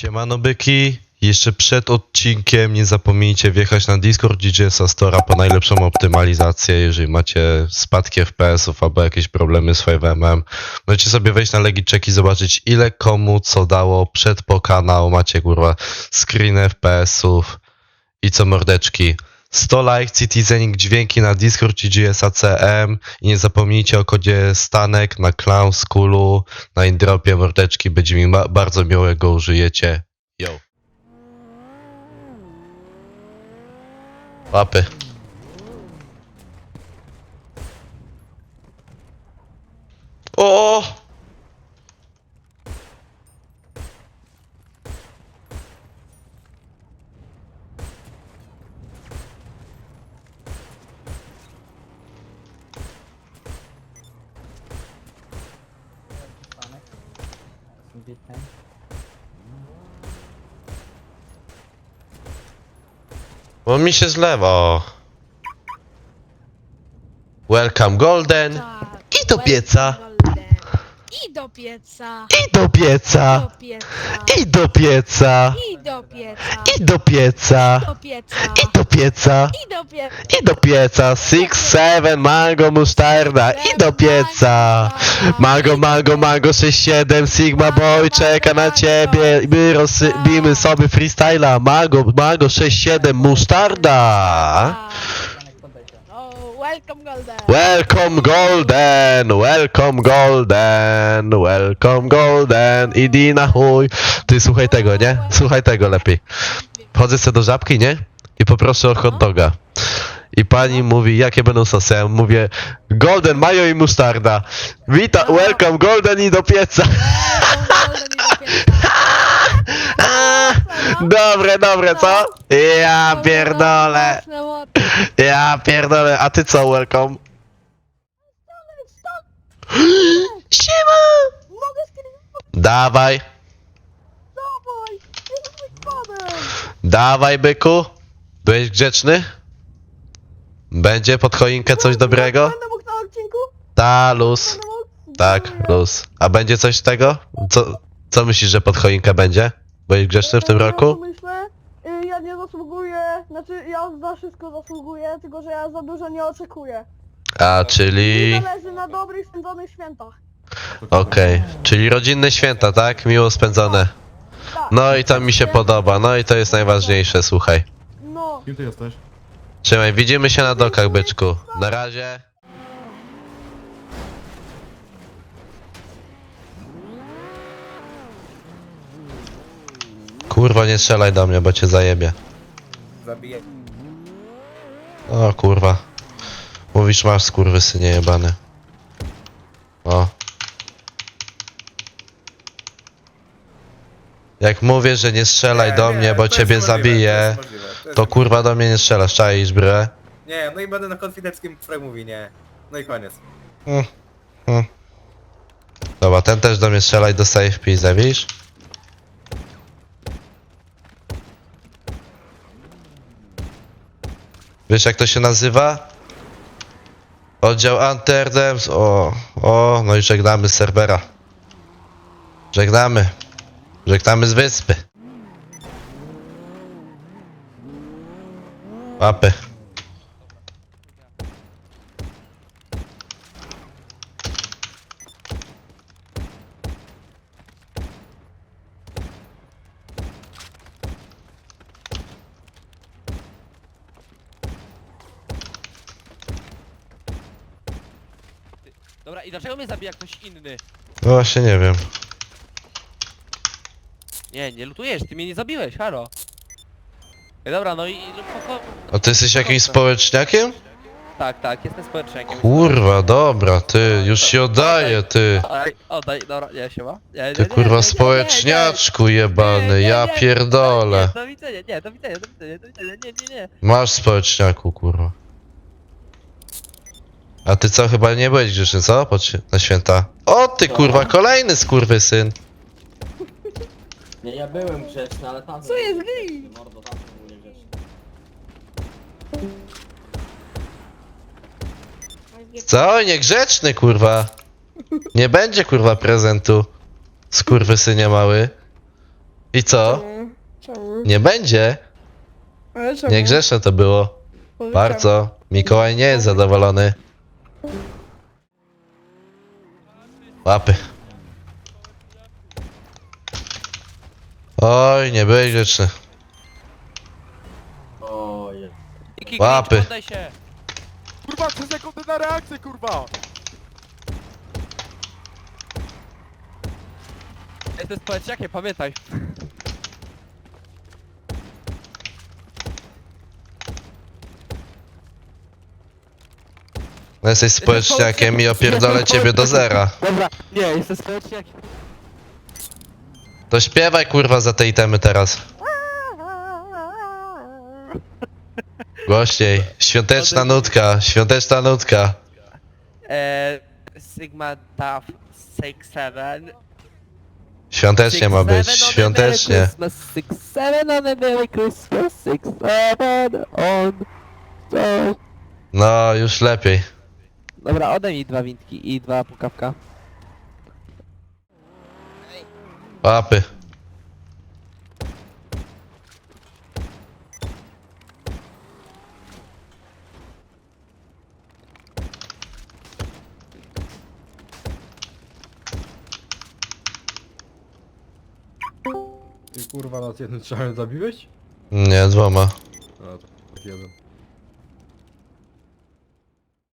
Siemano byki, jeszcze przed odcinkiem nie zapomnijcie wjechać na Discord DJS Astora po najlepszą optymalizację, jeżeli macie spadki FPS-ów albo jakieś problemy z 5MM. Możecie sobie wejść na Legicheck i zobaczyć ile komu co dało przed po kanał, macie kurwa screen FPS-ów i co mordeczki. 100 like, Citizening, dźwięki na Discord DJS ACM i nie zapomnijcie o kodzie Stanek na Clown Schoolu, na Indropie mordeczki, będzie mi ba- bardzo miło jak go użyjecie. Yo. Łapy. Bo mi się zlewa. Welcome Golden. Tak. I do pieca. I do pieca. I do pieca. Do pieca. I do pieca. I do pieca. I do pieca. Do pieca. I do pieca. I do pieca. I do pieca. Six, seven, mango, musztarda. I do pieca. Mango, mango, mango, 6, 7, Sigma Boy czeka na ciebie. My rozbimy sobie freestyla. Mango, mango, 6, 7, musztarda. Welcome Golden. Welcome Golden, welcome Golden, welcome Golden, idi na chuj. Ty słuchaj tego, nie? Słuchaj tego lepiej. Wchodzę sobie do żabki, nie? I poproszę o hot doga. I pani mówi, jakie będą sosy? Ja mówię, Golden, mayo i musztarda. Witam, welcome Golden i do pieca. Golden Dobre, dobre, co? Ja pierdolę, ja pierdolę. A ty co, welcome? Siema! Mogę Dawaj, dawaj. Dawaj byku. Byłeś grzeczny? Będzie pod choinkę coś dobrego? Ta, luz. Tak, luz. A będzie coś z tego? Co, co myślisz, że pod choinkę będzie? Byłeś grzeczny w tym Ja roku? myślę, y, ja nie zasługuję, znaczy ja za wszystko zasługuję, tylko że ja za dużo nie oczekuję. A, czyli... zależy na dobrych, spędzonych świętach. Okej, czyli rodzinne święta, tak? Miło spędzone. Tak. No i to mi się podoba, no i to jest najważniejsze, słuchaj. No, Kim ty jesteś? Trzymaj, widzimy się na dokach, byczku. Na razie. Kurwa, nie strzelaj do mnie, bo cię zajebie. Zabiję. O kurwa. Mówisz masz skurwysynie jebany. O. Jak mówię, że nie strzelaj Nie, do nie, mnie, bo to ciebie jest możliwe, zabiję, to jest możliwe, to jest to możliwe. kurwa do mnie nie strzelasz, czaisz brę? Nie, no i będę na konfidenckim Frag mówi, nie. No i koniec. Dobra, ten też do mnie strzela i dostaje w widzisz? Wiesz jak to się nazywa? Oddział Anterdems. O, o, no i żegnamy z serwera. Żegnamy. Żegnamy z wyspy. Łapy. Dobra, i dlaczego mnie zabija ktoś inny? No właśnie nie wiem. Nie, nie lutujesz, ty mnie nie zabiłeś, halo. Ej, dobra, no i... No, poko... A ty jesteś jakimś społeczniakiem? Tak, tak, jestem społecznikiem. Kurwa, dobra, ty, już się oddaję, ty. Ej, oddaj, dobra, nie, siema. Nie, nie, Ty nie, nie, kurwa nie, społeczniaczku jebany, ja pierdolę. Nie, do widzenia, nie, do widzenia, do widzenia, do widzenia, nie, nie, nie. Masz społeczniaku, kurwa. A ty co, chyba nie byłeś grzeczny, co? Na święta. O ty kurwa, kolejny skurwysyn. Nie, ja byłem grzeczny, ale tam... Co jest gej? Mordo, tam był niegrzeczny. Co? Niegrzeczny, kurwa. Nie będzie, kurwa, prezentu. Skurwysynie mały. I co? Czemu? Czemu? Nie będzie? Ale czemu? Niegrzeczne to było. Bardzo. Mikołaj nie jest zadowolony. Łapy. Oj, nie byłeś grzeczny. Łapy. Się. Kurwa, przez sekundę na reakcję, kurwa! Jesteś społeczniakiem, pamiętaj. No jesteś społeczniakiem i opierdolę ciebie do zera. Dobra, nie, jesteś społeczniakiem. To śpiewaj kurwa za te itemy teraz. Głośniej. Świąteczna nutka, świąteczna nutka. Eee, Sigma Duff 6-7. Świątecznie ma być, świątecznie. 6-7 on a Merry Christmas, 6-7 on... So... No, już lepiej. Dobra, ode mi dwa windki i dwa pukawka. Łapy. Ty kurwa nas jednym strzałem zabiłeś? Nie, dwoma. A, to tak jeden.